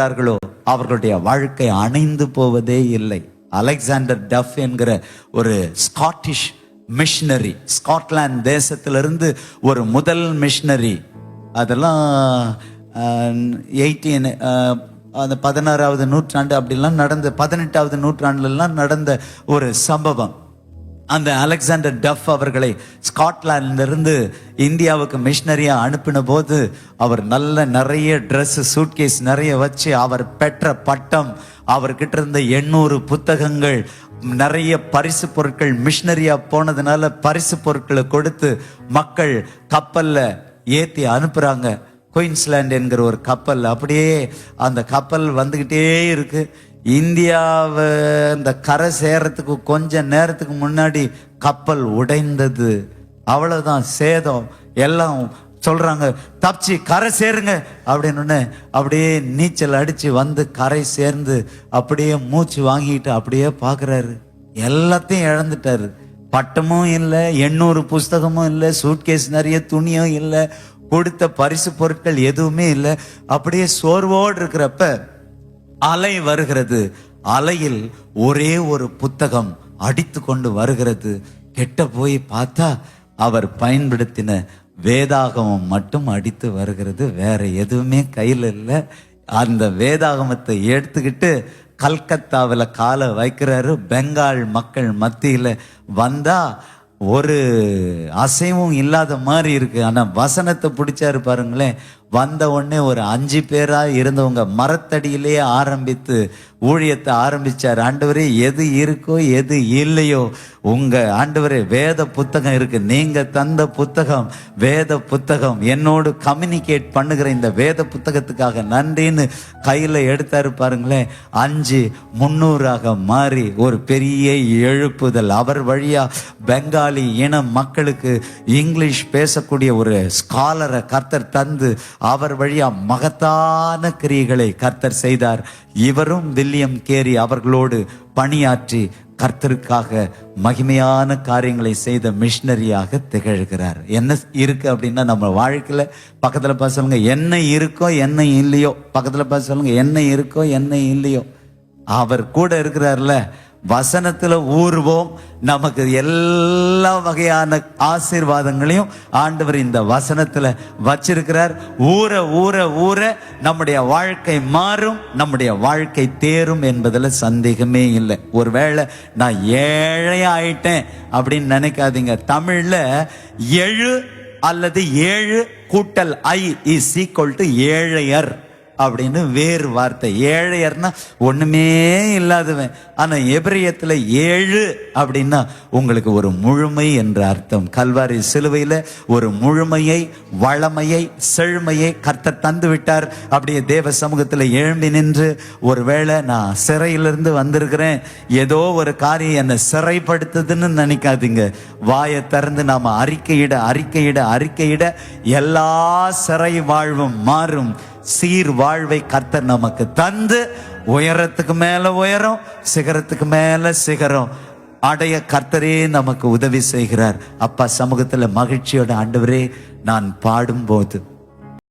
இருக்கிறார்களோ அவர்களுடைய வாழ்க்கை அணைந்து போவதே இல்லை. அலெக்சாண்டர் டஃப் என்கிற ஒரு ஸ்காட்டிஷ் மிஷினரி ஸ்காட்லாந்து தேசத்திலிருந்து ஒரு முதல் மிஷினரி. அதெல்லாம் எயிட்டீன் அந்த பதினாறாவது நூற்றாண்டு அப்படிலாம் நடந்த பதினெட்டாவது நூற்றாண்டுலலாம் நடந்த ஒரு சம்பவம். அந்த அலெக்சாண்டர் டஃப் அவர்களை ஸ்காட்லாண்டிலிருந்து இந்தியாவுக்கு மிஷினரியாக அனுப்பின போது அவர் நல்ல நிறைய ட்ரெஸ் சூட்கேஸ் நிறைய வச்சு அவர் பெற்ற பட்டம் அவர்கிட்ட இருந்த எண்ணூறு புத்தகங்கள் நிறைய பரிசு பொருட்கள் மிஷினரியாக போனதுனால பரிசு பொருட்களை கொடுத்து மக்கள் கப்பலில் ஏற்றி அனுப்புகிறாங்க குயின்ஸ்லாண்ட் என்கிற ஒரு கப்பல் அப்படியே அந்த கப்பல் வந்துக்கிட்டே இருக்குது இந்தியாவை இந்த கரை சேரத்துக்கு கொஞ்ச நேரத்துக்கு முன்னாடி கப்பல் உடைந்தது. அவ்வளோதான் சேதம். எல்லாம் சொல்கிறாங்க தப்பிச்சு கரை சேருங்க அப்படின்னு அப்படியே நீச்சல் அடித்து வந்து கரை சேர்ந்து அப்படியே மூச்சு வாங்கிட்டு அப்படியே பார்க்குறாரு எல்லாத்தையும் இழந்துட்டாரு. பட்டமும் இல்லை எண்ணூறு புஸ்தகமும் இல்லை சூட்கேஸ் நிறைய துணியும் இல்லை கொடுத்த பரிசு பொருட்கள் எதுவுமே இல்லை. அப்படியே சோர்வோடு இருக்கிறப்ப அலை வருகிறது. அலையில் ஒரே ஒரு புத்தகம் அடித்து கொண்டு வருகிறது. கெட்ட போய் பார்த்தா அவர் பயன்படுத்தின வேதாகமம் மட்டும் அடித்து வருகிறது. வேற எதுவுமே கையில் இல்லை. அந்த வேதாகமத்தை எடுத்துக்கிட்டு கல்கத்தாவில் காலை வைக்கிறாரு. பெங்கால் மக்கள் மத்தியில் வந்தால் ஒரு அசைவும் இல்லாத மாதிரி இருக்குது ஆனால் வசனத்தை பிடிச்சாரு பாருங்களேன். வந்த உடனே ஒரு அஞ்சு பேராக இருந்தவங்க மரத்தடியிலேயே ஆரம்பித்து ஊழியத்தை ஆரம்பித்தார் ஆண்டவரே எது இருக்கோ எது இல்லையோ உங்கள் ஆண்டவரே வேத புத்தகம் இருக்கு. நீங்கள் தந்த புத்தகம் வேத புத்தகம். என்னோடு கம்யூனிகேட் பண்ணுகிற இந்த வேத புத்தகத்துக்காக நன்றின்னு கையில் எடுத்தாரு பாருங்களேன். அஞ்சு முன்னூறாக மாறி ஒரு பெரிய எழுப்புதல். அவர் வழியாக பெங்காலி இன மக்களுக்கு இங்கிலீஷ் பேசக்கூடிய ஒரு ஸ்காலரை கர்த்தர் தந்து அவர் வழியாக மகத்தான கிரியைகளை கர்த்தர் செய்தார். இவரும் தில்லி வில்லியம் கேரி அவர்களோடு பணியாற்றி கர்த்தருக்காக மகிமையான காரியங்களை செய்த மிஷினரியாக திகழ்கிறார். என்ன இருக்கு அப்படின்னா நம்ம வாழ்க்கையில பக்கத்துல பார்த்து சொல்லுங்க என்ன இருக்கோ என்ன இல்லையோ பக்கத்துல பார்த்து சொல்லுங்க என்ன இருக்கோ என்ன இல்லையோ. அவர் கூட இருக்கிறார்ல வசனத்தில் ஊறுவோம். நமக்கு எல்லா வகையான ஆசீர்வாதங்களையும் ஆண்டவர் இந்த வசனத்தில் வச்சிருக்கிறார். ஊற ஊற ஊற நம்முடைய வாழ்க்கை மாறும் நம்முடைய வாழ்க்கை தேரும் என்பதில் சந்தேகமே இல்லை. ஒருவேளை நான் ஏழையாயிட்டேன் அப்படின்னு நினைக்காதீங்க. தமிழில் எழு அல்லது ஏழு கூட்டல் ஐ இஸ் ஈக்குவல் டு ஏழையர். அப்படின்னு வேறு வார்த்தை. ஏழையர்னா ஒண்ணுமே இல்லாதவன். ஆனா எபிரியத்துல ஏழு அப்படின்னா உங்களுக்கு ஒரு முழுமை என்ற அர்த்தம். கல்வாரி சிலுவையில ஒரு முழுமையை வளமையை செழுமையை கர்த்த தந்து விட்டார். அப்படியே தேவ சமூகத்துல எழும்பி நின்று ஒருவேளை நான் சிறையிலிருந்து வந்திருக்கிறேன். ஏதோ ஒரு காரியம் என்னை சிறைப்படுத்துதுன்னு நினைக்காதீங்க. வாயை திறந்து நாம அறிக்கையிட அறிக்கையிட அறிக்கையிட எல்லா சிறை வாழ்வும் மாறும். சீர் வாழ்வை கர்த்தர் நமக்கு தந்து உயரத்துக்கு மேல உயரம் சிகரத்துக்கு மேல சிகரம். அடைய கர்த்தரே நமக்கு உதவி செய்கிறார். அப்பா சமூகத்தில் மகிழ்ச்சியோட ஆண்டவரே நான் பாடும்போது